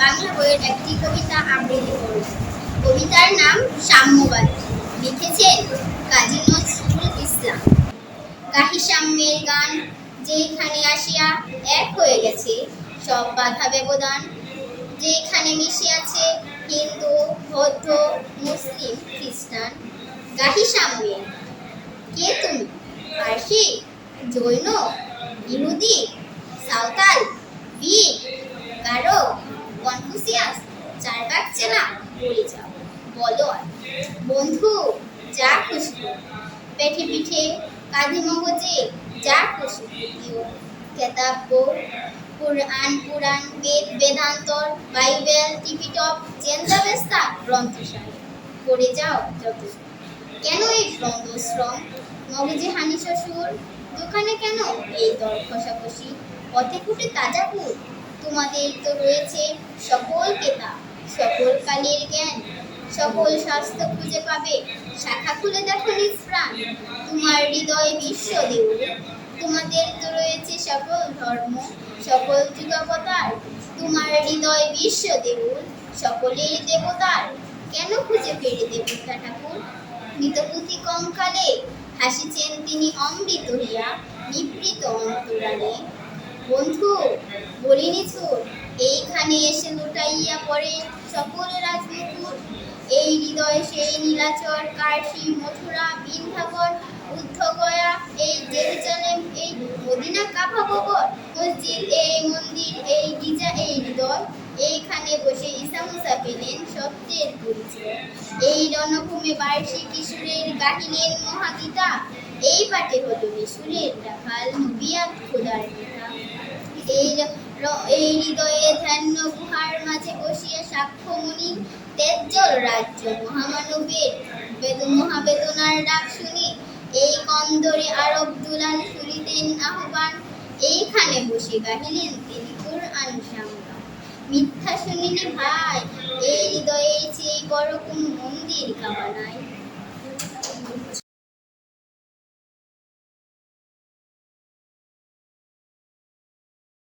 বাংলা বইয়ের একটি কবিতা আবৃত্তি করব কবিতার নাম সাম্যবাদ। লিখেছেন কাজী নজরুল ইসলাম। গাহি সাম্যের গান যেখানে আসিয়া এক হয়ে গেছে, সব বাধা ব্যবধান। যেখানে মিশিয়াছে হিন্দু, বৌদ্ধ, মুসলিম, খ্রিস্টান। গাহি সাম্যের কে তুমি? পার্সি, জৈন ইহুদি সাঁওতাল, বীর গারো কনফুসিয়াস চারবাক চেনা বলে যাও। বলো। বন্ধু, যা খুশি করো। পেটে পিঠে, কাঁধে মগজে, যা খুশি দিও। কেতাব্য কুরআন, পুরাণ, বেদ, বেদান্তর, বাইবেল, টিপিটপ চেন্দাবেস্তা গ্রন্থশালী। পড়ে যাও যত কেন এই দ্বন্দ্ব মগজে হানি শ্বশুর, দোকানে কেন এই দর কষাকষি পথে ফুটে তাজা ফুল তোমাদের তো রয়েছে সকল কেতা, সকল কালের জ্ঞান, সকল স্বাস্থ্য খুঁজে পাবে। শাখা খুলে দেখো নিজ প্রাণ, তোমার হৃদয় বিশ্ব দেউল। তোমাদের তো রয়েছে সকল ধর্ম, সকল যুগাবতার, তোমার হৃদয় বিশ্ব দেউল সকলের দেবতার। কেন খুঁজে ফেরে দেবতা ঠাকুর? মৃতপুতি কঙ্কালে হাসিছেন তিনি অমৃত হইয়া নিবৃত অন্তরালে। বন্ধু, বলিনি ছুট এইখানে এসে লুটাইয়া পড়ে সকল রাজমুকুট এই হৃদয় সেই নীলাচর, কার্শি, মথুরা বিন্ধ্যাকর উদ্ধগয়া, এই জেরুজালেম, এই মদিনা কাবা কবর মসজিদ, এই মন্দির, এই গিজা, এই হৃদয়, এইখানে বসে ঈসা মুসা পেলেন সত্যের পরিচয়। এই রণভূমি বার্ষিক কিশোরের গাহিলেন মহাগীতা। এই পাটে হলো বিশুরের রাখাল নবিয়াত খোদার এই এই হৃদয়ে ধ্যান্য গুহার মাঝে বসিয়া সাক্ষ্য মুনি তেজ্জল রাজ্য। মহামানবের বেদ মহাবেদনার ডাক শুনি এই কন্দরে আরব দুলাল শুনিতেন আহ্বান। এইখানে বসে গাহিলেন তিনি কোরআন সামগান মিথ্যা শুনিনি ভাই, এই হৃদয়ে চেয়ে বড় কোন মন্দির কাবা নাই।